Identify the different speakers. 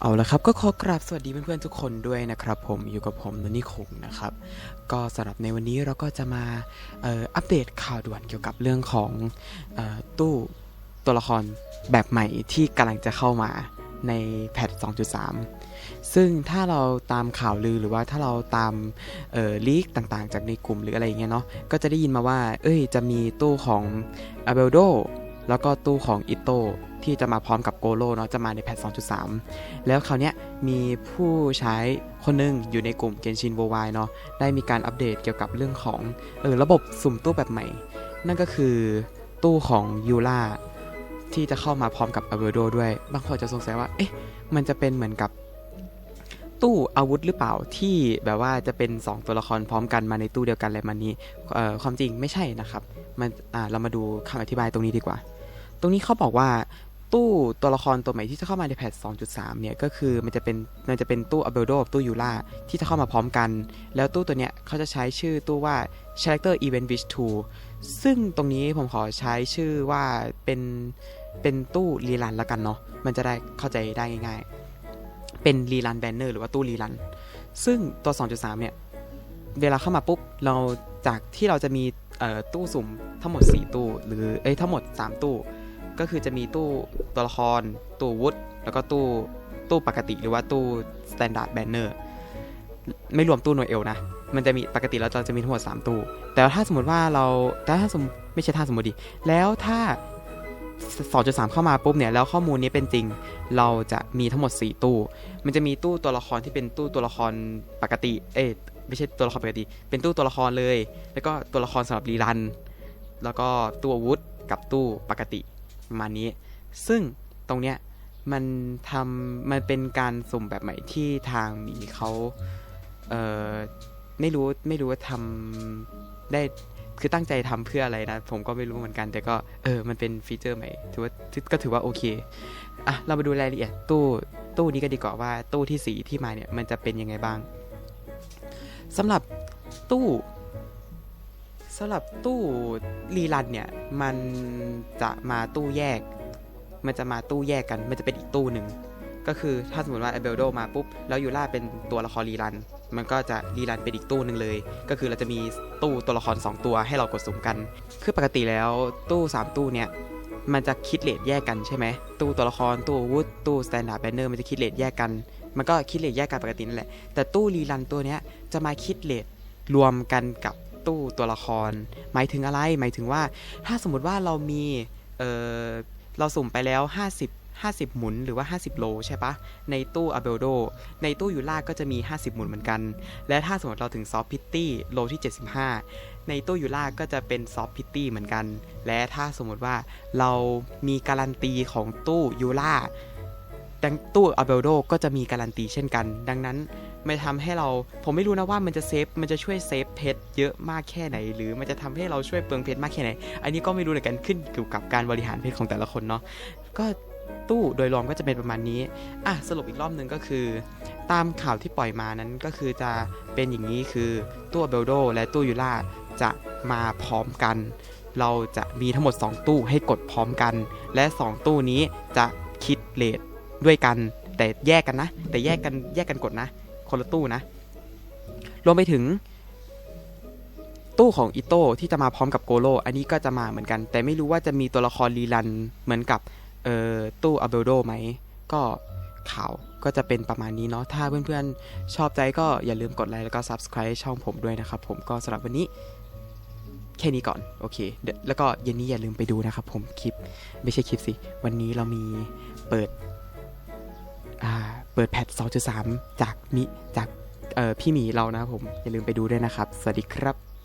Speaker 1: เอาละครับก็ขอกราบสวัสดีเพื่อนๆทุกคนด้วยนะครับผมอยู่กับผมนนนี่คงนะครับ ก็สำหรับในวันนี้เราก็จะมาอ,อัปเดตข่าวด่วนเกี่ยวกับเรื่องของออตู้ตัวละครแบบใหม่ที่กำลังจะเข้ามาในแพท 2.3 ซึ่งถ้าเราตามข่าวลือหรือว่าถ้าเราตามลีกต่างๆ จากในกลุ่มหรืออะไรเงี้ยเนาะก็จะได้ยินมาว่า เอ้ยจะมีตู้ของ a b e l d o แล้วก็ตู้ของ i t o ที่จะมาพร้อมกับโกโลเนาะจะมาในแพท 2.3 แล้วคราวเนี้ยมีผู้ใช้คนหนึงอยู่ในกลุ่ม Genshin w o r l d w i d e เนาะได้มีการอัปเดตเกี่ยวกับเรื่องของเออระบบสุ่มตู้แบบใหม่ นั่นก็คือตู้ของยูล่าที่จะเข้ามาพร้อมกับอ b e r d o ด้วย บางคนจะสงสัยว่า เอ๊ะ มันจะเป็นเหมือนกับตู้อาวุธหรือเปล่าที่แบบว่าจะเป็น 2 ตัวละครพร้อมกันมาในตู้เดียวกันอะไรมันนี้เอ่อความจริงไม่ใช่นะครับ มันอ่าเรามาดูคำอธิบายตรงนี้ดีกว่า ตรงนี้เขาบอกว่าตู้ตัวละครตัวใหม่ที่จะเข้ามาในแพท 2.3 เนี่ยก็คือมันจะเป็นมันจะเป็นตู้อ b e l d o กับตู้ยูล่าที่จะเข้ามาพร้อมกัน แล้วตู้ตัวเนี้ยเขาจะใช้ชื่อตู้ว่า Character Event Wish 2 ซึ่งตรงนี้ผมขอใช้ชื่อว่าเป็นเป็นตู้รีรันล้วกันเนาะมันจะได้เข้าใจได้ง่ายๆ เป็นรีรันแบนเนอร์หรือว่าตู้รีรัน ซึ่งตัว 2.3 เนี่ยเวลาเข้ามาปุ๊บเราจากที่เราจะมีเอ่อตู้สุ่มทั้งหมด 4 ตู้ หรือเอ้ยทั้งหมด 3 ตู้ ก็คือจะมีตู้ตัวละคร ตู้วุธแล้วก็ตู้ตู้ปกติหรือว่าตู้ standard banner ไม่รวมตู้โนเอลนะ มันจะมีปกติเราจะมีทั้งหมด 3 ตู้ แต่ถ้าสมมติว่าเราแต่ถ้าสมไม่ใช่ถ้าสมมติดิ แล้วถ้า 2.3 เข้ามาปุ๊บเนี่ย แล้วข้อมูลนี้เป็นจริง เราจะมีทั้งหมด 4 ตู้ มันจะมีตู้ตัวละครที่เป็นตู้ตัวละครปกติ เอ้ยไม่ใช่ตัวละครปกติ เป็นตู้ตัวละครเลย แล้วก็ตัวละครสำหรับรีรัน แล้วก็ตู้อาวุธกับตู้ปกติ ประมาณนี้ ซึ่งตรงเนี้ยมันทำมันเป็นการสุ่มแบบใหม่ที่ทางหมีเขาเออไม่รู้ไม่รู้ว่าทำได้คือตั้งใจทำเพื่ออะไรนะ ผมก็ไม่รู้เหมือนกันแต่ก็เออมันเป็นฟีเจอร์ใหม่ถือว่าก็ถือว่าโอเคอะเรามาดูรายละเอียดตู้ตู้นี้กันดีกว่าว่าตู้ที่สีที่มาเนี่ยมันจะเป็นยังไงบ้างสำหรับตู้ สำหรับตู้รีรันเนี่ย มันจะมาตู้แยก มันจะมาตู้แยกกัน มันจะเป็นอีกตู้หนึ่ง ก็คือถ้าสมมติว่าไอเบลโดมาปุ๊บ แล้วยูล่าเป็นตัวละครรีรัน มันก็จะรีรันเป็นอีกตู้หนึ่งเลย ก็คือเราจะมีตู้ตัวละคร 2 ตัวให้เรากดสุ่มกัน คือปกติแล้วตู้ 3 ตู้เนี่ยมันจะคิดเลทแยกกันใช่ไหมตู้ตัวละครตู้วุธตู้สแตนดาร์ดแบนเนอร์มันจะคิดเลทแยกกัน มันก็คิดเลทแยกกันปกตินั่นแหละ แต่ตู้รีรันตัวเนี้ยจะมาคิดเลทรวมกันกับ ตู้ตัวละคร หมายถึงอะไร หมายถึงว่า ถ้าสมมติว่าเรามีเออเราสุ่มไปแล้ว 50 50 หมุนหรือว่า 50 โลใช่ปะ ในตู้อเบลโด ในตู้ยูล่าก็จะมี 50 หมุนเหมือนกัน และถ้าสมมติเราถึงซอฟพิตตี้โลที่ 75 ในตู้ยูล่าก็จะเป็นซอฟพิตตี้เหมือนกัน และถ้าสมมติว่าเรามีการันตีของตู้ยูล่าดังตู้อเบลโดก็จะมีการันตีเช่นกัน ดังนั้น ไม่ทำให้เราผมไม่รู้นะว่ามันจะเซฟมันจะช่วยเซฟเพชรเยอะมากแค่ไหน หรือมันจะทำให้เราช่วยเปลืองเพชรมากแค่ไหน อันนี้ก็ไม่รู้เหมือนกันขึ้นอยู่กับการบริหารเพชรของแต่ละคนเนาะก็ตู้โดยรวมก็จะเป็นประมาณนี้ อะสรุปอีกรอบหนึ่งก็คือ ตามข่าวที่ปล่อยมานั้นก็คือจะเป็นอย่างนี้คือตู้เบลโดและตู้ยูล่าจะมาพร้อมกัน เราจะมีทั้งหมด 2 ตู้ให้กดพร้อมกัน และ 2 ตู้นี้จะคิดเลทด้วยกัน แต่แยกกันนะ แต่แยกกันแยกกันกดนะ คนละตู้นะ รวมไปถึง ตู้ของอิโต้ที่จะมาพร้อมกับโกโลอันนี้ก็จะมาเหมือนกัน แต่ไม่รู้ว่าจะมีตัวละครรีรันเหมือนกับเอ่อตู้อเบลโดไหม ก็ข่าวก็จะเป็นประมาณนี้เนาะ ถ้าเพื่อนๆ ชอบใจก็อย่าลืมกดไลค์แล้วก็ Subscribe ช่องผมด้วยนะครับผมก็สำหรับวันนี้แค่นี้ก่อน โอเคเดแล้วก็เย็นนี้อย่าลืมไปดูนะครับผมคลิป ไม่ใช่คลิปสิ วันนี้เรามีเปิด อ่า เปิดแพท 2.3 จากมิจากพี่หมีเรานะครับผม อย่าลืมไปดูด้วยนะครับ สวัสดีครับ